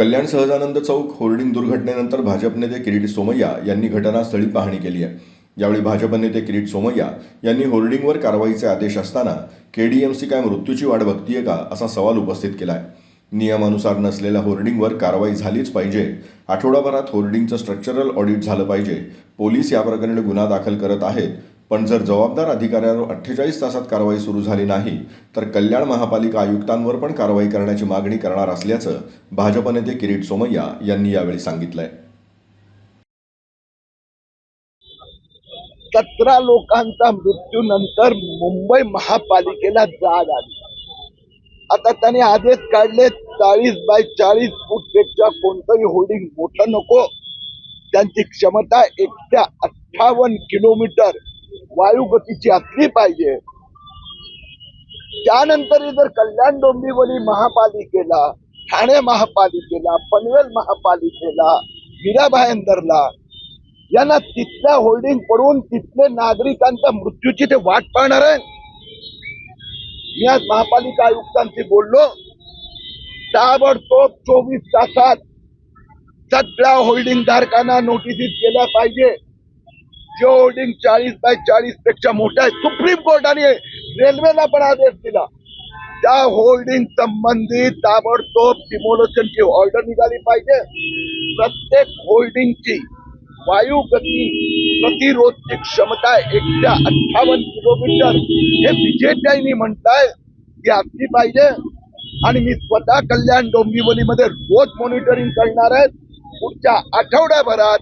कल्याण Sahajanand Chowk hoarding दुर्घटनेनंतर भाजप नेते किरीट सोमय्या यांनी घटनास्थळी पाहणी केली आहे. यावेळी भाजप नेते किरीट सोमय्या यांनी होर्डिंगवर कारवाईचे आदेश असताना केडीएमसी काय मृत्यूची वाट बघतीये का असा सवाल उपस्थित केला आहे नियमानुसार नसलेल्या होर्डिंगवर कारवाई झालीच पाहिजे. आठवडाभरात होर्डिंगचं स्ट्रक्चरल ऑडिट झालं पाहिजे. पोलीस या प्रकरणी गुन्हा दाखल करत आहेत. पण जर जबाबदार अधिकाऱ्यावर अठ्ठेचाळीस तासात कारवाई सुरू झाली नाही तर कल्याण महापालिका आयुक्तांवर पण कारवाई करण्याची मागणी करणार असल्याचं भाजप नेते किरीट सोमय्या यांनी यावेळी सांगितलंय. सतरा लोकांचा मृत्यूनंतर मुंबई महापालिकेला जाग आली. आता त्याने आदेश काढले चाळीस बाय चाळीस फूटपेक्षा कोणतंही होर्डिंग मोठं नको. त्यांची क्षमता एकशे अठ्ठावन्न किलोमीटर. वायुगतीची असली पाहिजे. त्यानंतर जर कल्याण डोंबिवली महापालिकेला ठाणे महापालिकेला पनवेल महापालिकेला मीरा भायंदरला यांना तिथल्या होल्डिंग पडून तिथले नागरिकांच्या मृत्यूची ते वाट पाहणार आहे. मी आज महापालिका आयुक्तांशी बोललो. ताबडतोब चोवीस तासात सगळ्या होल्डिंग धारकांना नोटिसीस केल्या पाहिजे. जे होल्डिंग चाळीस बाय चाळीसपेक्षा मोठा आहे. सुप्रीम कोर्टाने रेल्वेला पण आदेश दिला. त्या होल्डिंग संबंधित ताबडतोब डिमोलेशनची ऑर्डर निघाली पाहिजे. प्रत्येक होल्डिंगची वायू गती प्रतिरोधची क्षमता एकशे अठ्ठावन्न किलोमीटर हे विजेत्यांनी म्हणताय ती असली पाहिजे. आणि मी स्वतः कल्याण डोंबिवलीमध्ये रोज मॉनिटरिंग करणार आहे. पुढच्या आठवड्याभरात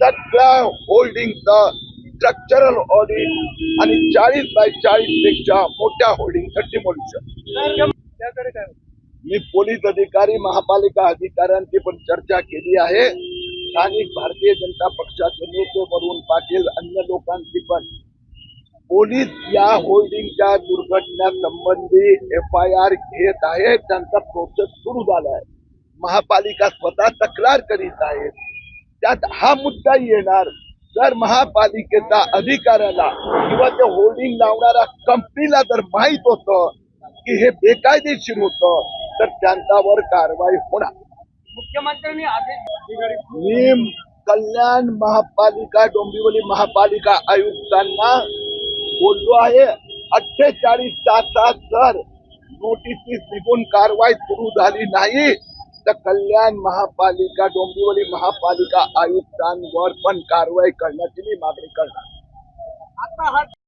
सगळ्या होल्डिंगचं स्ट्रक्चरल ऑडिट आणि चाळीस बाय चाळीसपेक्षा मोठ्या होल्डिंगचं डिमोलिशन मी पोलीस अधिकारी महापालिका अधिकाऱ्यांची पण चर्चा केली आहे. स्थानिक भारतीय जनता पक्षाचे नेते वरुण पाटील अन्य लोकांची पण. पोलीस या होल्डिंगच्या दुर्घटनेसंबंधी एफ आय आर घेत आहेत. त्यांचा प्रोसेस सुरू झाला आहे महापालिका स्वतः तक्रार करीत आहेत. त्यात हा मुद्दा येणार. जर महापालिकेचा अधिकाऱ्याला किंवा ते होल्डिंग लावणाऱ्या कंपनीला जर माहीत होतं की हे बेकायदेशीर होतं तर त्यांच्यावर कारवाई होणार. मुख्यमंत्र्यांनी आदेश मी कल्याण महापालिका डोंबिवली महापालिका आयुक्तांना बोललो आहे अठ्ठेचाळीस तासात जर नोटिसीस निघून कारवाई सुरू झाली नाही तर कल्याण महापालिका डोंबिवली महापालिका आयुक्तांवर पण कारवाई करण्याची मी मागणी करणार आता हा